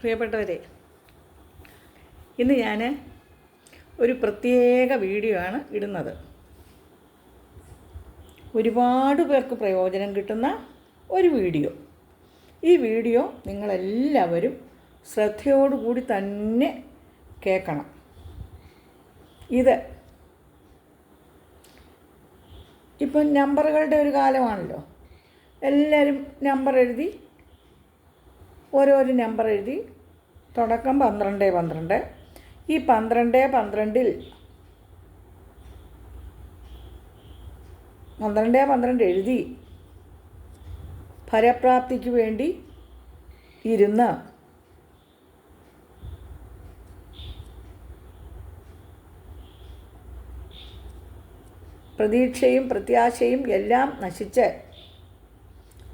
പ്രിയപ്പെട്ടവരെ ഇന്ന് ഞാൻ ഒരു പ്രത്യേക വീഡിയോ ആണ് ഇടുന്നത്. ഒരുപാട് പേർക്ക് പ്രയോജനം കിട്ടുന്ന ഒരു വീഡിയോ. ഈ വീഡിയോ നിങ്ങളെല്ലാവരും ശ്രദ്ധയോടുകൂടി തന്നെ കേൾക്കണം. ഇത് ഇപ്പം നമ്പറുകളുടെ ഒരു കാലമാണല്ലോ. എല്ലാവരും നമ്പർ എഴുതി ഓരോരോ നമ്പർ എഴുതി. തുടക്കം പന്ത്രണ്ട് പന്ത്രണ്ട്. ഈ പന്ത്രണ്ട് പന്ത്രണ്ടിൽ പന്ത്രണ്ട് പന്ത്രണ്ട് എഴുതി ഫലപ്രാപ്തിക്ക് വേണ്ടി ഇരുന്ന് പ്രതീക്ഷയും പ്രത്യാശയും എല്ലാം നശിച്ച്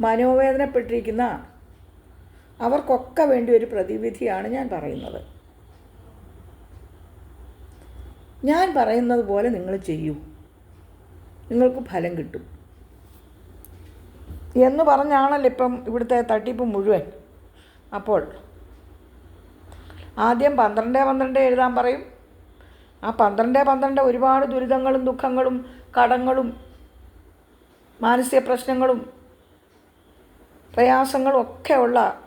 മനോവേദനപ്പെട്ടിരിക്കുന്ന അവർക്കൊക്കെ വേണ്ടി ഒരു പ്രതിവിധിയാണ് ഞാൻ പറയുന്നത്. ഞാൻ പറയുന്നത് പോലെ നിങ്ങൾ ചെയ്യൂ. നിങ്ങൾക്ക് ഫലം കിട്ടും. എന്ന് പറഞ്ഞാണല്ലോ ഇപ്പം ഇവിടുത്തെ തട്ടിപ്പ് മുഴുവൻ. അപ്പോൾ ആദ്യം പന്ത്രണ്ട് പന്ത്രണ്ട് എഴുതാൻ പറയും. ആ പന്ത്രണ്ട് പന്ത്രണ്ട് ഒരുപാട് ദുരിതങ്ങളും ദുഃഖങ്ങളും കടങ്ങളും മാനസിക പ്രശ്നങ്ങളും പ്രയാസങ്ങളും ഒക്കെ ഉള്ള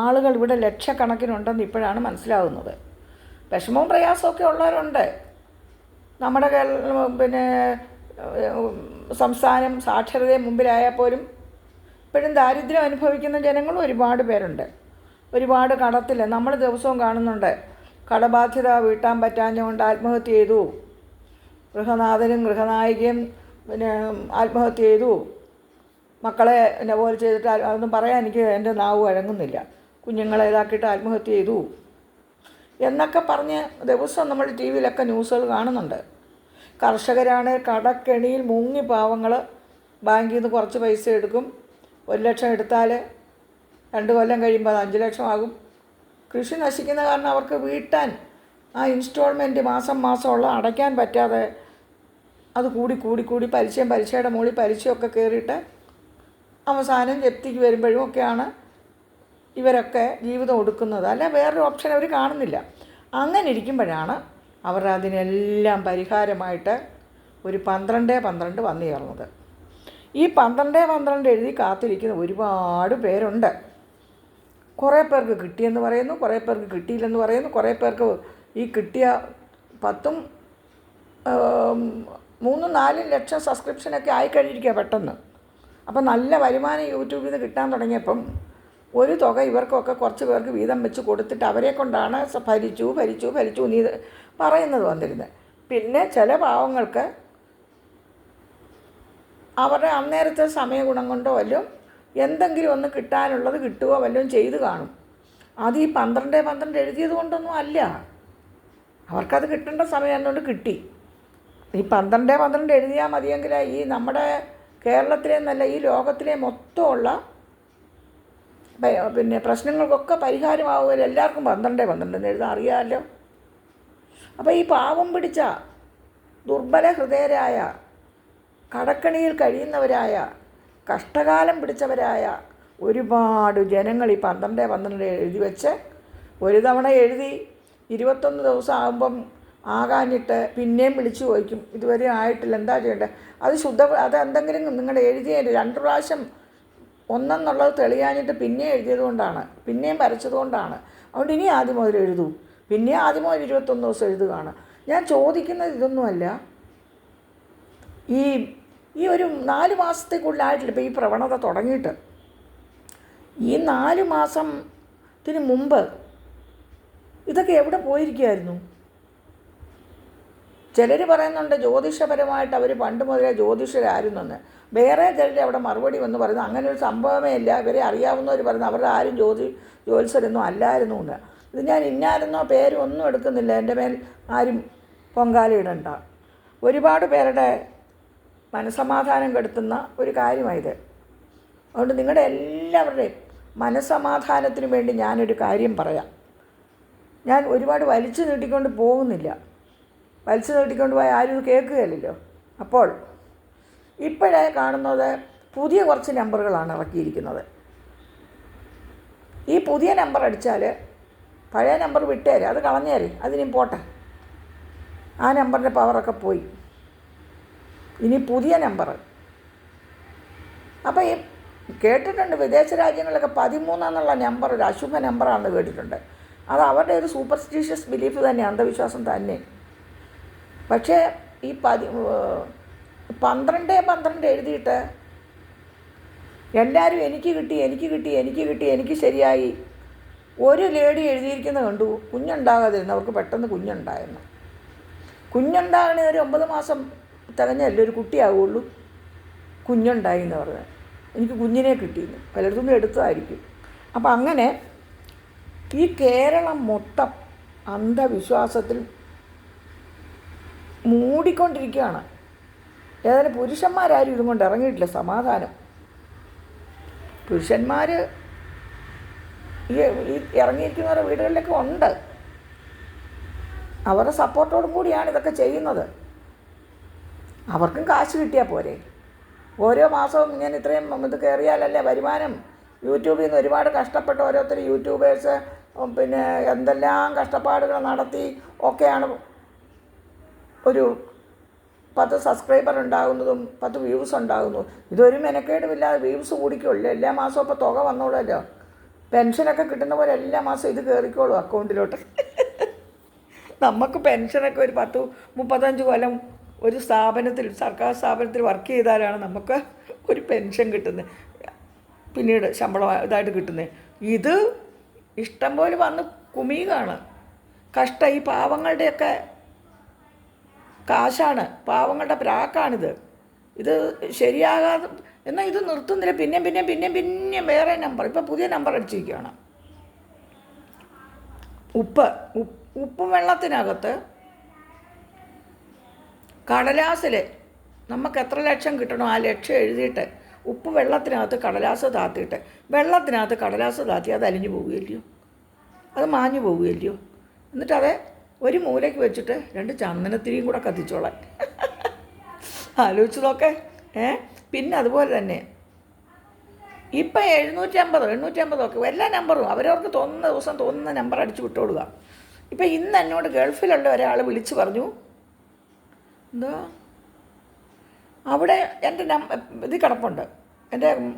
ആളുകൾ ഇവിടെ ലക്ഷക്കണക്കിനുണ്ടെന്ന് ഇപ്പോഴാണ് മനസ്സിലാവുന്നത്. വിഷമവും പ്രയാസമൊക്കെ ഉള്ളവരുണ്ട്. നമ്മുടെ കേരള പിന്നെ സംസ്ഥാനം സാക്ഷരതയെ മുമ്പിലായാൽ പോലും ഇപ്പോഴും ദാരിദ്ര്യം അനുഭവിക്കുന്ന ജനങ്ങൾ ഒരുപാട് പേരുണ്ട്. ഒരുപാട് കടത്തിൽ നമ്മൾ ദിവസവും കാണുന്നുണ്ട്. കടബാധ്യത വീട്ടാൻ പറ്റാഞ്ഞുകൊണ്ട് ആത്മഹത്യ ചെയ്തു. ഗൃഹനാഥനും ഗൃഹനായികയും പിന്നെ ആത്മഹത്യ ചെയ്തു. മക്കളെ എന്നെ പോലെ ചെയ്തിട്ട് അതൊന്നും പറയാൻ എനിക്ക് എന്റെ നാവ് വഴങ്ങുന്നില്ല. കുഞ്ഞുങ്ങളെ ഇതാക്കിയിട്ട് ആത്മഹത്യ ചെയ്തു. എന്നൊക്കെ പറഞ്ഞ് ദിവസം നമ്മൾ ടി വിയിലൊക്കെ ന്യൂസുകൾ കാണുന്നുണ്ട്. കർഷകരാണ് കടക്കെണിയിൽ മുങ്ങി പാവങ്ങൾ ബാങ്കിൽ നിന്ന് കുറച്ച് പൈസ എടുക്കും. ഒരു ലക്ഷം എടുത്താൽ രണ്ട് കൊല്ലം കഴിയുമ്പോൾ അത് അഞ്ച് ആകും. കൃഷി നശിക്കുന്ന കാരണം അവർക്ക് വീട്ടാൻ ആ ഇൻസ്റ്റാൾമെന്റ് മാസം മാസമുള്ള അടയ്ക്കാൻ പറ്റാതെ അത് കൂടി കൂടി കൂടി പലിശയും പലിശയുടെ മുകളിൽ പലിശയൊക്കെ കയറിയിട്ട് അവസാനം ജപ്തിക്ക് വരുമ്പോഴും ഒക്കെയാണ് ഇവരൊക്കെ ജീവിതം ഒടുക്കുന്നത്. അല്ല വേറൊരു ഓപ്ഷൻ അവർ കാണുന്നില്ല. അങ്ങനെ ഇരിക്കുമ്പോഴാണ് അവർ അതിനെല്ലാം പരിഹാരമായിട്ട് ഒരു പന്ത്രണ്ട് പന്ത്രണ്ട് വന്നു ചേർന്നത്. ഈ പന്ത്രണ്ട് പന്ത്രണ്ട് എഴുതി കാത്തിരിക്കുന്ന ഒരുപാട് പേരുണ്ട്. കുറേ പേർക്ക് കിട്ടിയെന്ന് പറയുന്നു കുറേ പേർക്ക് കിട്ടിയില്ലെന്ന് പറയുന്നു കുറേ പേർക്ക് ഈ കിട്ടിയ പത്തും മൂന്നും നാലും ലക്ഷം സബ്സ്ക്രിപ്ഷനൊക്കെ ആയിക്കഴിഞ്ഞിരിക്കുക പെട്ടെന്ന്. അപ്പം നല്ല വരുമാനം യൂട്യൂബിൽ നിന്ന് കിട്ടാൻ തുടങ്ങിയപ്പം ഒരു തുക ഇവർക്കൊക്കെ കുറച്ച് പേർക്ക് വീതം വെച്ച് കൊടുത്തിട്ട് അവരെ കൊണ്ടാണ് ഭരിച്ചു ഭരിച്ചു ഭരിച്ചു നീ പറയുന്നത് വന്നിരുന്നത് പിന്നെ ചില പാവങ്ങൾക്ക് അവരുടെ അന്നേരത്തെ സമയഗുണം കൊണ്ടോ വല്ലതും എന്തെങ്കിലും ഒന്ന് കിട്ടാനുള്ളത് കിട്ടുകയോ വല്ലതും ചെയ്ത് കാണും. അത് ഈ പന്ത്രണ്ട് പന്ത്രണ്ട് എഴുതിയത് കൊണ്ടൊന്നും അല്ല. അവർക്കത് കിട്ടേണ്ട സമയം എന്നുകൊണ്ട് കിട്ടി. ഈ പന്ത്രണ്ട് പന്ത്രണ്ട് എഴുതിയാൽ മതിയെങ്കിൽ ഈ നമ്മുടെ കേരളത്തിലെ എന്നല്ല ഈ ലോകത്തിലെ മൊത്തമുള്ള പിന്നെ പ്രശ്നങ്ങൾക്കൊക്കെ പരിഹാരമാവുമല്ലോ എല്ലാവർക്കും പന്ത്രണ്ട് പന്ത്രണ്ട്. എഴുതാൻ അറിയാമല്ലോ. അപ്പോൾ ഈ പാവം പിടിച്ച ദുർബല ഹൃദയരായ കടക്കണിയിൽ കഴിയുന്നവരായ കഷ്ടകാലം പിടിച്ചവരായ ഒരുപാട് ജനങ്ങൾ ഈ പന്ത്രണ്ട് പന്ത്രണ്ട് എഴുതി വെച്ച് ഒരു തവണ എഴുതി ഇരുപത്തൊന്ന് ദിവസം ആകുമ്പം ആകാഞ്ഞിട്ട് പിന്നെയും വിളിച്ചു ചോദിക്കും ഇതുവരെ ആയിട്ടില്ല എന്താ ചെയ്യേണ്ടത്? അത് ശുദ്ധ അത് എന്തെങ്കിലും നിങ്ങളുടെ എഴുതിയ രണ്ട് പ്രാവശ്യം ഒന്നെന്നുള്ളത് തെളിയാഞ്ഞിട്ട് പിന്നെ എഴുതിയത് കൊണ്ടാണ് പിന്നെയും വരച്ചത് കൊണ്ടാണ്. അതുകൊണ്ട് ഇനി ആദ്യം മുതൽ എഴുതൂ. പിന്നെ ആദ്യം മുതൽ ഇരുപത്തൊന്ന് ദിവസം എഴുതുകയാണ്. ഞാൻ ചോദിക്കുന്നത് ഇതൊന്നുമല്ല. ഈ ഈ ഒരു നാല് മാസത്തേക്കുള്ളിലായിട്ടില്ല ഇപ്പോൾ ഈ പ്രവണത തുടങ്ങിയിട്ട്. ഈ നാല് മാസത്തിന് മുമ്പ് ഇതൊക്കെ എവിടെ പോയിരിക്കുമായിരുന്നു ചിലർ പറയുന്നുണ്ട് ജ്യോതിഷപരമായിട്ട് അവർ പണ്ട് മുതലേ ജ്യോതിഷരായിരുന്നെന്ന്. വേറെ ചിലരുടെ അവിടെ മറുപടി വന്ന് പറയുന്നു അങ്ങനെ ഒരു സംഭവമേ ഇല്ല. ഇവരെ അറിയാവുന്നവർ പറയുന്നു. അവരുടെ ആരും ജ്യോതി ജ്യോത്സരൊന്നും അല്ലായിരുന്നു എന്ന്. ഇത് ഞാൻ ഇന്നാരെന്നോ പേരും ഒന്നും എടുക്കുന്നില്ല. എന്റെ മേൽ ആരും പൊങ്കാലയിടണ്ട ഒരുപാട് പേരുടെ മനസമാധാനം കെടുത്തുന്ന ഒരു കാര്യമായത് അതുകൊണ്ട് നിങ്ങളുടെ എല്ലാവരുടെയും മനസമാധാനത്തിന് വേണ്ടി ഞാനൊരു കാര്യം പറയാം. ഞാൻ ഒരുപാട് വലിച്ചു നീട്ടിക്കൊണ്ട് പോകുന്നില്ല. വലിച്ചു നീട്ടിക്കൊണ്ട് പോയാൽ ആരും ഇത് കേൾക്കുകയില്ലല്ലോ. അപ്പോൾ ഇപ്പോഴേ കാണുന്നത് പുതിയ കുറച്ച് നമ്പറുകളാണ് ഇറക്കിയിരിക്കുന്നത്. ഈ പുതിയ നമ്പർ അടിച്ചാൽ പഴയ നമ്പർ വിട്ടേരെ അത് കളഞ്ഞേരെ അതിനും പോട്ടെ. ആ നമ്പറിന്റെ പവറൊക്കെ പോയി. ഇനി പുതിയ നമ്പർ. അപ്പോൾ ഈ കേട്ടിട്ടുണ്ട് വിദേശ രാജ്യങ്ങളിലൊക്കെ പതിമൂന്നെന്നുള്ള നമ്പർ ഒരു അശുഭ നമ്പറാണെന്ന് കേട്ടിട്ടുണ്ട്. അത് അവരുടെ ഒരു സൂപ്പർസ്റ്റിഷ്യസ് ബിലീഫ് തന്നെ അന്ധവിശ്വാസം തന്നെ. പക്ഷേ ഈ പതി പന്ത്രണ്ട് പന്ത്രണ്ട് എഴുതിയിട്ട് എല്ലാവരും എനിക്ക് കിട്ടി എനിക്ക് കിട്ടി എനിക്ക് കിട്ടി എനിക്ക് ശരിയായി. ഒരു ലേഡി എഴുതിയിരിക്കുന്നത് കണ്ടു കുഞ്ഞുണ്ടാകാതിരുന്നു അവർക്ക് പെട്ടെന്ന് കുഞ്ഞുണ്ടായിരുന്നു. കുഞ്ഞുണ്ടാകണേ ഒരു ഒമ്പത് മാസം തികഞ്ഞല്ലേ ഒരു കുട്ടിയാവുള്ളൂ. കുഞ്ഞുണ്ടായി എന്ന് പറഞ്ഞത് എനിക്ക് കുഞ്ഞിനെ കിട്ടിയിരുന്നു പലയിടത്തും എടുത്തതായിരിക്കും. അപ്പം അങ്ങനെ ഈ കേരളം മൊത്തം അന്ധവിശ്വാസത്തിൽ മൂടിക്കൊണ്ടിരിക്കുകയാണ്. ഏതായാലും പുരുഷന്മാരാരും ഇതും കൊണ്ട് ഇറങ്ങിയിട്ടില്ല സമാധാനം. പുരുഷന്മാർ ഈ ഇറങ്ങിയിരിക്കുന്നവരുടെ വീടുകളിലൊക്കെ ഉണ്ട്. അവരുടെ സപ്പോർട്ടോടും കൂടിയാണ് ഇതൊക്കെ ചെയ്യുന്നത്. അവർക്കും കാശ് കിട്ടിയാൽ പോരെ. ഓരോ മാസവും ഇങ്ങനെ ഇത്രയും ഇത് കയറിയാലല്ലേ വരുമാനം? യൂട്യൂബിൽ നിന്ന് ഒരുപാട് കഷ്ടപ്പെട്ട ഓരോരുത്തർ യൂട്യൂബേഴ്സ് പിന്നെ എന്തെല്ലാം കഷ്ടപ്പാടുകൾ നടത്തി ഒക്കെയാണ് ഒരു പത്ത് സബ്സ്ക്രൈബർ ഉണ്ടാകുന്നതും പത്ത് വ്യൂസ് ഉണ്ടാകുന്നു. ഇതൊരു മെനക്കേടുമില്ലാതെ വ്യൂസ് കൂടിക്കുള്ളൂ. എല്ലാ മാസവും ഇപ്പോൾ തുക വന്നോളല്ലോ. പെൻഷനൊക്കെ കിട്ടുന്ന പോലെ എല്ലാ മാസവും ഇത് കയറിക്കോളും അക്കൗണ്ടിലോട്ട് നമുക്ക് പെൻഷനൊക്കെ ഒരു പത്ത് മുപ്പത്തഞ്ച് കൊല്ലം ഒരു സ്ഥാപനത്തിൽ സർക്കാർ സ്ഥാപനത്തിൽ വർക്ക് ചെയ്താലാണ് നമുക്ക് ഒരു പെൻഷൻ കിട്ടുന്നത് പിന്നീട് ശമ്പളം ഇതായിട്ട് കിട്ടുന്നത് ഇത് ഇഷ്ടം പോലെ വന്ന് കുമീകാണ് കഷ്ടം ഈ പാവങ്ങളുടെയൊക്കെ കാശാണ്. പാവങ്ങളുടെ പ്രാക്കാണിത്. ഇത് ശരിയാകാതെ എന്നാൽ ഇത് നിർത്തുന്നില്ല. പിന്നെയും പിന്നെയും പിന്നെയും പിന്നെയും വേറെ നമ്പർ ഇപ്പം പുതിയ നമ്പർ അടിച്ചിരിക്കുകയാണ്. ഉപ്പ്. ഉപ്പ് വെള്ളത്തിനകത്ത് കടലാസിൽ നമുക്ക് എത്ര ലക്ഷം കിട്ടണോ ആ ലക്ഷം എഴുതിയിട്ട് ഉപ്പ് വെള്ളത്തിനകത്ത് കടലാസ് താത്തിയിട്ട് വെള്ളത്തിനകത്ത് കടലാസ് താത്തി അത് അലിഞ്ഞു പോവുകയില്ലയോ? അത് മാഞ്ഞു പോവുകയില്ലയോ? എന്നിട്ട് അത് ഒരു മൂലയ്ക്ക് വെച്ചിട്ട് രണ്ട് ചന്ദനത്തിരിയും കൂടെ കത്തിച്ചോളാൻ. ആലോചിച്ച് നോക്കെ ഏ? പിന്നെ അതുപോലെ തന്നെ ഇപ്പം എഴുന്നൂറ്റമ്പതോ എണ്ണൂറ്റമ്പതൊക്കെ എല്ലാ നമ്പറും അവരവർക്ക് തോന്നുന്ന ദിവസം തോന്നുന്ന നമ്പർ അടിച്ചു വിട്ടോടുക. ഇപ്പം ഇന്ന് എന്നോട് ഗൾഫിലുള്ള ഒരാൾ വിളിച്ചു പറഞ്ഞു എന്താ? അവിടെ എന്റെ നം ഇത് കിടപ്പുണ്ട്. എന്റെ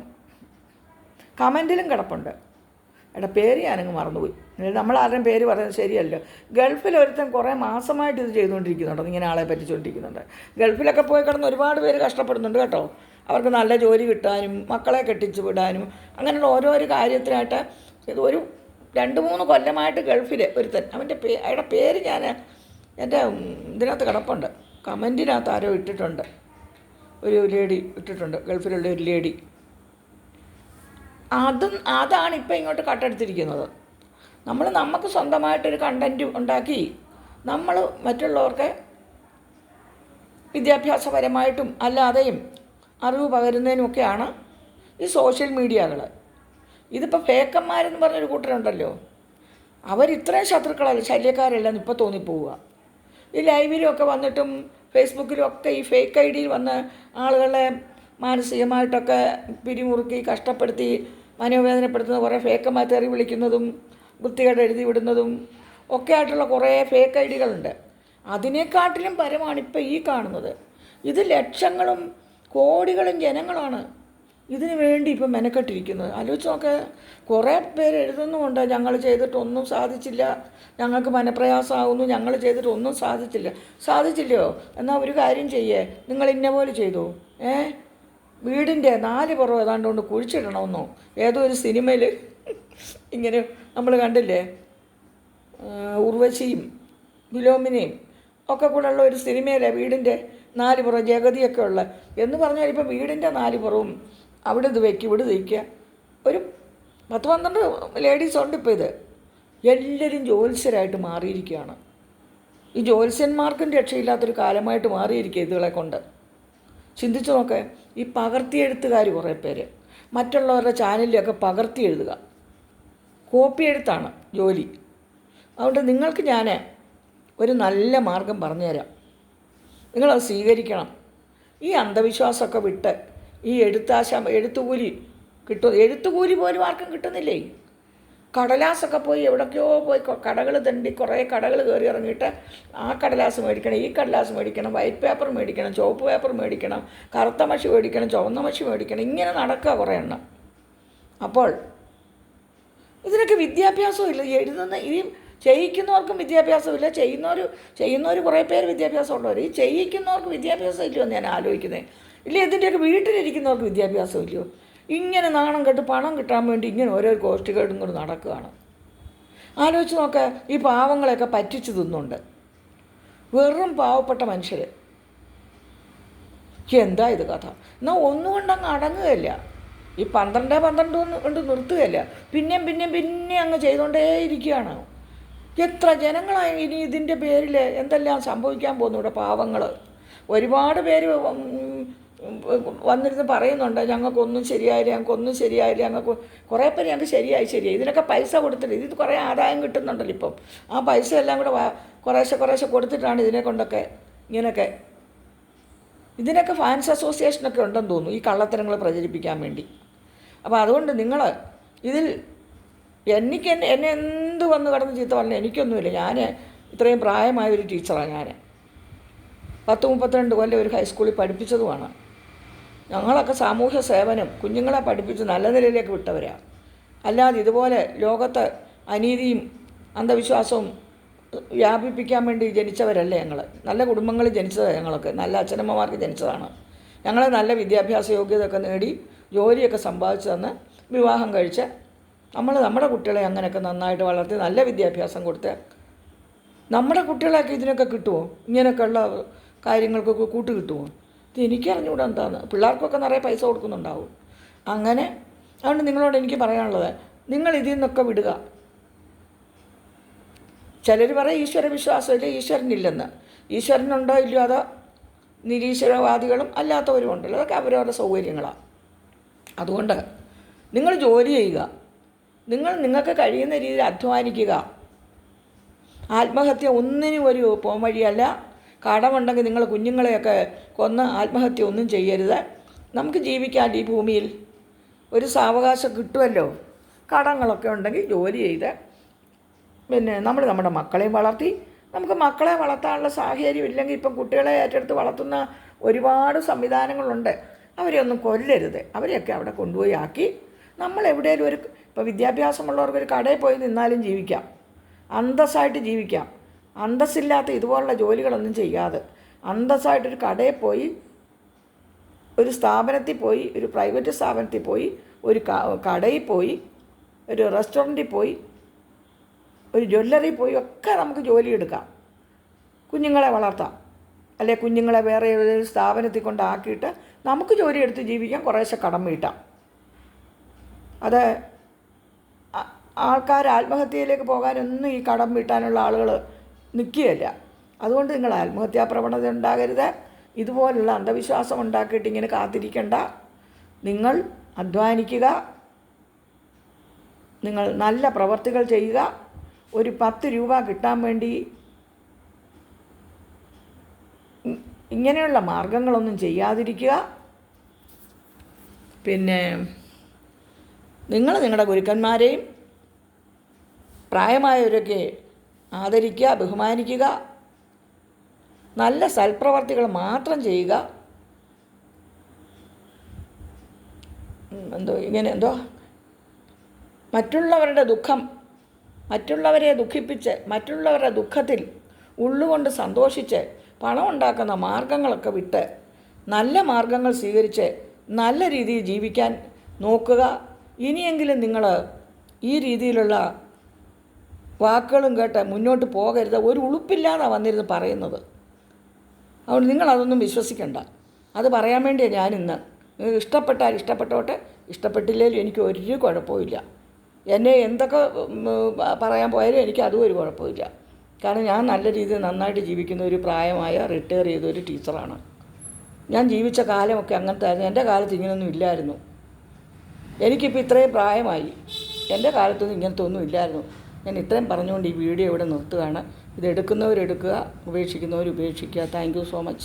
കമന്റിലും കിടപ്പുണ്ട്. എടാ പേര് ഞാനങ്ങ് മറന്നുപോയി. നമ്മൾ ആരുടെയും പേര് പറയുന്നത് ശരിയല്ലോ. ഗൾഫിൽ ഒരുത്തൻ കുറേ മാസമായിട്ട് ഇത് ചെയ്തുകൊണ്ടിരിക്കുന്നുണ്ട്. ഇങ്ങനെ ആളെ പറ്റിച്ചുകൊണ്ടിരിക്കുന്നുണ്ട് ഗൾഫിലൊക്കെ പോയി കിടന്ന് ഒരുപാട് പേര് കഷ്ടപ്പെടുന്നുണ്ട് കേട്ടോ. അവർക്ക് നല്ല ജോലി കിട്ടാനും മക്കളെ കെട്ടിച്ചു വിടാനും അങ്ങനെയുള്ള ഓരോരോ കാര്യത്തിനായിട്ട് ഇത് ഒരു രണ്ട് മൂന്ന് കൊല്ലമായിട്ട് ഗൾഫിൽ ഒരുത്തൻ. അവന്റെ പേ അയാളുടെ പേര് ഞാൻ എന്റെ ഇതിനകത്ത് കിടപ്പുണ്ട്. കമന്റിനകത്ത് ആരോ ഇട്ടിട്ടുണ്ട്. ഒരു ലേഡി ഇട്ടിട്ടുണ്ട്. ഗൾഫിലുള്ള ഒരു ലേഡി. അതും അതാണ് ഇപ്പം ഇങ്ങോട്ട് കട്ടെടുത്തിരിക്കുന്നത്. നമ്മൾ നമുക്ക് സ്വന്തമായിട്ടൊരു കണ്ടന്റ് ഉണ്ടാക്കി നമ്മൾ മറ്റുള്ളവർക്ക് വിദ്യാഭ്യാസപരമായിട്ടും അല്ലാതെയും അറിവ് പകരുന്നതിനുമൊക്കെയാണ് ഈ സോഷ്യൽ മീഡിയകൾ ഇതിപ്പോൾ ഫേക്കന്മാരെന്ന് പറഞ്ഞൊരു കൂട്ടരുണ്ടല്ലോ. അവരിത്രയും ശത്രുക്കളല്ല ശല്യക്കാരല്ലെന്ന് ഇപ്പോൾ തോന്നിപ്പോവുക. ഈ ലൈവിലും ഒക്കെ വന്നിട്ടും ഫേസ്ബുക്കിലും ഒക്കെ ഈ ഫേക്ക് ഐ ഡിയിൽ വന്ന് ആളുകളെ മാനസികമായിട്ടൊക്കെ പിരിമുറുക്കി കഷ്ടപ്പെടുത്തി മനോവേദനപ്പെടുത്തുന്ന കുറേ ഫേക്കന്മാർ തെറി വിളിക്കുന്നതും വൃത്തികേട് എഴുതി വിടുന്നതും ഒക്കെ ആയിട്ടുള്ള കുറേ ഫേക്ക് ഐ ഡികളുണ്ട് അതിനെക്കാട്ടിലും പരമാണ് ഇപ്പോൾ ഈ കാണുന്നത്. ഇത് ലക്ഷങ്ങളും കോടികളും ജനങ്ങളാണ് ഇതിനു വേണ്ടി ഇപ്പം മെനക്കെട്ടിരിക്കുന്നത്. ആലോചിച്ച് നോക്ക് കുറേ പേര് എഴുതുന്നുമുണ്ട് ഞങ്ങൾ ചെയ്തിട്ടൊന്നും സാധിച്ചില്ല ഞങ്ങൾക്ക് മനപ്രയാസമാകുന്നു ഞങ്ങൾ ചെയ്തിട്ടൊന്നും സാധിച്ചില്ല. സാധിച്ചില്ലയോ? എന്നാൽ ഒരു കാര്യം ചെയ്യേ നിങ്ങൾ ഇന്ന പോലെ ചെയ്തു? ഏ? വീടിന്റെ നാല് പുറം ഏതാണ്ട് കൊണ്ട് കുഴിച്ചിടണമെന്നോ. ഏതോ ഒരു സിനിമയിൽ ഇങ്ങനെ നമ്മൾ കണ്ടില്ലേ? ഉർവശിയും വിലോമിനെയും ഒക്കെ കൂടെ ഉള്ള ഒരു സിനിമയിലെ വീടിന്റെ നാല് പുറം ജഗതിയൊക്കെ ഉള്ള. എന്ന് പറഞ്ഞാൽ ഇപ്പോൾ വീടിന്റെ നാല് പുറവും അവിടെ ഇത് വയ്ക്കുക ഇവിടെ വയ്ക്കുക ഒരു പത്ത് പന്ത്രണ്ട് ലേഡീസ് ഉണ്ട് ഇപ്പോൾ ഇത്. എല്ലാവരും ജ്യോത്സ്യരായിട്ട് മാറിയിരിക്കുകയാണ്. ഈ ജ്യോത്സ്യന്മാർക്കും രക്ഷയില്ലാത്തൊരു കാലമായിട്ട് മാറിയിരിക്കുക ഇതുകളെ കൊണ്ട്. ചിന്തിച്ചു നോക്കേ ഈ പകർത്തിയെഴുത്തുകാർ കുറേ പേര്. മറ്റുള്ളവരുടെ ചാനലിലൊക്കെ പകർത്തി എഴുതുക കോപ്പി എഴുത്താണ് ജോലി. അതുകൊണ്ട് നിങ്ങൾക്ക് ഞാൻ ഒരു നല്ല മാർഗം പറഞ്ഞുതരാം. നിങ്ങളത് സ്വീകരിക്കണം. ഈ അന്ധവിശ്വാസമൊക്കെ വിട്ട് ഈ എഴുത്താശ എഴുത്തുകൂലി കിട്ടും എഴുത്തുകൂലി പോലും ആർക്കും കിട്ടുന്നില്ലേ? കടലാസൊക്കെ പോയി എവിടേക്കോ പോയി കടകൾ തണ്ടി കുറേ കടകൾ കയറി ഇറങ്ങിയിട്ട് ആ കടലാസ് മേടിക്കണം ഈ കടലാസ് മേടിക്കണം വൈറ്റ് പേപ്പർ മേടിക്കണം ചുവപ്പ് പേപ്പർ മേടിക്കണം കറുത്ത മഷി മേടിക്കണം ചുവന്ന മഷി മേടിക്കണം ഇങ്ങനെ നടക്കുക കുറേ എണ്ണം. അപ്പോൾ ഇതിനൊക്കെ വിദ്യാഭ്യാസവും ഇല്ല എഴുതുന്ന ഈ ചെയ്യിക്കുന്നവർക്കും വിദ്യാഭ്യാസമില്ല. ചെയ്യുന്നവർ ചെയ്യുന്നവർ കുറേ പേര് വിദ്യാഭ്യാസം ഉള്ളവർ ഈ ചെയ്യിക്കുന്നവർക്ക് വിദ്യാഭ്യാസം ഇല്ലയോ എന്ന് ഞാൻ ആലോചിക്കുന്നത് ഇല്ല ഇതിന്റെയൊക്കെ വീട്ടിലിരിക്കുന്നവർക്ക് വിദ്യാഭ്യാസം ഇല്ലയോ ഇങ്ങനെ നാണം കെട്ട് പണം കിട്ടാൻ വേണ്ടി ഇങ്ങനെ ഓരോ ഗോഷ്ടികളും കൊണ്ട് നടക്കുകയാണ്. ആലോചിച്ച് നോക്ക ഈ പാവങ്ങളെയൊക്കെ പറ്റിച്ചു തിന്നുണ്ട്. വെറും പാവപ്പെട്ട മനുഷ്യർ എന്താ ഇത് കഥ? എന്നാൽ ഒന്നുകൊണ്ടങ്ങ് അടങ്ങുകയില്ല. ഈ പന്ത്രണ്ട് പന്ത്രണ്ട് കൊണ്ട് നിർത്തുകയില്ല. പിന്നെയും പിന്നെയും പിന്നെയും അങ്ങ് ചെയ്തുകൊണ്ടേയിരിക്കുകയാണ് എത്ര ജനങ്ങളായി ഇനി ഇതിന്റെ പേരിൽ എന്തെല്ലാം സംഭവിക്കാൻ പോകുന്നു ഇവിടെ പാവങ്ങൾ ഒരുപാട് പേര് വന്നിരുന്ന് പറയുന്നുണ്ട് ഞങ്ങൾക്കൊന്നും ശരിയായില്ല ഞങ്ങൾക്കൊന്നും ശരിയായില്ല ഞങ്ങൾക്ക് കുറേ പേര് ഞങ്ങൾക്ക് ശരിയായി ശരിയായി. ഇതിനൊക്കെ പൈസ കൊടുത്തിട്ട് ഇത് കുറേ ആദായം കിട്ടുന്നുണ്ടല്ലോ ഇപ്പം. ആ പൈസ എല്ലാം കൂടെ കുറേശ്ശെ കുറേശ്ശെ കൊടുത്തിട്ടാണ് ഇതിനെ കൊണ്ടൊക്കെ ഇങ്ങനെയൊക്കെ. ഇതിനൊക്കെ ഫാൻസ് അസോസിയേഷനൊക്കെ ഉണ്ടെന്ന് തോന്നുന്നു ഈ കള്ളത്തരങ്ങൾ പ്രചരിപ്പിക്കാൻ വേണ്ടി. അപ്പോൾ അതുകൊണ്ട് നിങ്ങൾ ഇതിൽ എനിക്ക് എന്നെ എന്നെ എന്ത് വന്ന് കിടന്ന് ചീത്ത പറഞ്ഞാൽ എനിക്കൊന്നുമില്ല. ഞാൻ ഇത്രയും പ്രായമായ ഒരു ടീച്ചറാണ് ഞാൻ പത്ത് മുപ്പത്തിരണ്ട് കൊല്ലം ഒരു ഹൈസ്കൂളിൽ പഠിപ്പിച്ചതുമാണ്. ഞങ്ങളൊക്കെ സാമൂഹ്യ സേവനം കുഞ്ഞുങ്ങളെ പഠിപ്പിച്ച് നല്ല നിലയിലേക്ക് വിട്ടവരാണ് അല്ലാതെ ഇതുപോലെ ലോകത്ത് അനീതിയും അന്ധവിശ്വാസവും വ്യാപിപ്പിക്കാൻ വേണ്ടി ജനിച്ചവരല്ലേ ഞങ്ങൾ നല്ല കുടുംബങ്ങളിൽ ജനിച്ചതാണ് ഞങ്ങളൊക്കെ. നല്ല അച്ഛനമ്മമാർക്ക് ജനിച്ചതാണ്. ഞങ്ങൾ നല്ല വിദ്യാഭ്യാസ യോഗ്യതയൊക്കെ നേടി ജോലിയൊക്കെ സമ്പാദിച്ചു തന്ന് വിവാഹം കഴിച്ച് നമ്മൾ നമ്മുടെ കുട്ടികളെ അങ്ങനെയൊക്കെ നന്നായിട്ട് വളർത്തി നല്ല വിദ്യാഭ്യാസം കൊടുത്ത് നമ്മുടെ കുട്ടികളെയൊക്കെ ഇതിനൊക്കെ കിട്ടുമോ ഇങ്ങനെയൊക്കെയുള്ള കാര്യങ്ങൾക്കൊക്കെ കൂട്ട് കിട്ടുമോ ഇത് എനിക്കറിഞ്ഞൂടെ എന്താന്ന്. പിള്ളേർക്കൊക്കെ നിറയെ പൈസ കൊടുക്കുന്നുണ്ടാവും. അങ്ങനെ അതുകൊണ്ട് നിങ്ങളോട് എനിക്ക് പറയാനുള്ളത് നിങ്ങൾ ഇതിൽ നിന്നൊക്കെ വിടുക. ചിലർ പറയും ഈശ്വര വിശ്വാസമില്ല ഈശ്വരനില്ലെന്ന്. ഈശ്വരനുണ്ടോ ഇല്ലയോ അതോ നിരീശ്വരവാദികളും അല്ലാത്തവരും ഉണ്ടല്ലോ. അതൊക്കെ അവരവരുടെ സൗകര്യങ്ങളാണ് അതുകൊണ്ട് നിങ്ങൾ ജോലി ചെയ്യുക. നിങ്ങൾ നിങ്ങൾക്ക് കഴിയുന്ന രീതിയിൽ അധ്വാനിക്കുക. ആത്മഹത്യ ഒന്നിനും ഒരു പോംവഴിയല്ല. കടമുണ്ടെങ്കിൽ നിങ്ങൾ കുഞ്ഞുങ്ങളെയൊക്കെ കൊന്ന് ആത്മഹത്യ ഒന്നും ചെയ്യരുത്. നമുക്ക് ജീവിക്കാൻ ഈ ഭൂമിയിൽ ഒരു സാവകാശം കിട്ടുമല്ലോ? കടങ്ങളൊക്കെ ഉണ്ടെങ്കിൽ ജോലി ചെയ്ത് പിന്നെ നമ്മൾ നമ്മുടെ മക്കളെയും വളർത്തി. നമുക്ക് മക്കളെ വളർത്താനുള്ള സാഹചര്യം ഇല്ലെങ്കിൽ ഇപ്പം കുട്ടികളെ ഏറ്റെടുത്ത് വളർത്തുന്ന ഒരുപാട് സംവിധാനങ്ങളുണ്ട്. അവരെ ഒന്നും കൊല്ലരുത്. അവരെയൊക്കെ അവിടെ കൊണ്ടുപോയി ആക്കി. നമ്മൾ എവിടെയെങ്കിലും ഒരു ഇപ്പോൾ വിദ്യാഭ്യാസമുള്ളവർക്ക് ഒരു കടയിൽ പോയി നിന്നാലും ജീവിക്കാം. അന്തസ്സായിട്ട് ജീവിക്കാം. അന്തസ്സില്ലാത്ത ഇതുപോലുള്ള ജോലികളൊന്നും ചെയ്യാതെ അന്തസ്സായിട്ടൊരു കടയിൽ പോയി ഒരു സ്ഥാപനത്തിൽ പോയി ഒരു പ്രൈവറ്റ് സ്ഥാപനത്തിൽ പോയി ഒരു കടയിൽ പോയി ഒരു റെസ്റ്റോറന്റിൽ പോയി ഒരു ജ്വല്ലറി പോയി ഒക്കെ നമുക്ക് ജോലി എടുക്കാം. കുഞ്ഞുങ്ങളെ വളർത്താം. അല്ലെ കുഞ്ഞുങ്ങളെ വേറെ ഏതൊരു സ്ഥാപനത്തിൽ കൊണ്ടാക്കിയിട്ട് നമുക്ക് ജോലി എടുത്ത് ജീവിക്കാൻ കുറേശ്ശെ കടം വീട്ടാം. അത് ആൾക്കാർ ആത്മഹത്യയിലേക്ക് പോകാനൊന്നും ഈ കടം വീട്ടാനുള്ള ആളുകൾ നിൽക്കുകയില്ല. അതുകൊണ്ട് നിങ്ങൾ ആത്മഹത്യാ പ്രവണത ഉണ്ടാകരുത്. ഇതുപോലുള്ള അന്ധവിശ്വാസം ഉണ്ടാക്കിയിട്ട് ഇങ്ങനെ കാത്തിരിക്കേണ്ട. നിങ്ങൾ അധ്വാനിക്കുക. നിങ്ങൾ നല്ല പ്രവർത്തികൾ ചെയ്യുക. ഒരു പത്ത് രൂപ കിട്ടാൻ വേണ്ടി ഇങ്ങനെയുള്ള മാർഗങ്ങളൊന്നും ചെയ്യാതിരിക്കുക. പിന്നെ നിങ്ങൾ നിങ്ങളുടെ ഗുരുക്കന്മാരെയും പ്രായമായവരൊക്കെ ആദരിക്കുക ബഹുമാനിക്കുക നല്ല സൽപ്രവർത്തികൾ മാത്രം ചെയ്യുക. എന്തോ ഇങ്ങനെ എന്തോ. മറ്റുള്ളവരുടെ ദുഃഖം മറ്റുള്ളവരെ ദുഃഖിപ്പിച്ച് മറ്റുള്ളവരുടെ ദുഃഖത്തിൽ ഉള്ളുകൊണ്ട് സന്തോഷിച്ച് പണം ഉണ്ടാക്കുന്ന മാർഗങ്ങളൊക്കെ വിട്ട് നല്ല മാർഗങ്ങൾ സ്വീകരിച്ച് നല്ല രീതിയിൽ ജീവിക്കാൻ നോക്കുക. ഇനിയെങ്കിലും നിങ്ങൾ ഈ രീതിയിലുള്ള വാക്കുകളും കേട്ട് മുന്നോട്ട് പോകരുത്. ഒരു ഉളുപ്പില്ലാതെ വന്നിരുന്ന് പറയുന്നത്. അതുകൊണ്ട് നിങ്ങളതൊന്നും വിശ്വസിക്കണ്ട. അത് പറയാൻ വേണ്ടിയാണ് ഞാനിന്ന്. നിങ്ങൾക്ക് ഇഷ്ടപ്പെട്ടാൽ ഇഷ്ടപ്പെട്ടോട്ടെ ഇഷ്ടപ്പെട്ടില്ലെങ്കിലും എനിക്ക് ഒരു കുഴപ്പമില്ല എന്നെ എന്തൊക്കെ പറയാൻ പോയാലും എനിക്ക് അതും ഒരു കുഴപ്പമില്ല കാരണം ഞാൻ നല്ല രീതിയിൽ നന്നായിട്ട് ജീവിക്കുന്ന ഒരു പ്രായമായ റിട്ടയർ ചെയ്ത ഒരു ടീച്ചറാണ്. ഞാൻ ജീവിച്ച കാലമൊക്കെ അങ്ങനത്തെ ആയിരുന്നു എന്റെ കാലത്ത് ഇങ്ങനെയൊന്നും ഇല്ലായിരുന്നു. എനിക്കിപ്പോൾ ഇത്രയും പ്രായമായി. എന്റെ കാലത്തൊന്നും ഇങ്ങനത്തെ ഒന്നും ഇല്ലായിരുന്നു. ഞാൻ ഇത്രയും പറഞ്ഞുകൊണ്ട് ഈ വീഡിയോ ഇവിടെ നിർത്തുകയാണ്. ഇത് എടുക്കുന്നവരെടുക്കുക ഉപേക്ഷിക്കുന്നവർ ഉപേക്ഷിക്കുക. Thank you so much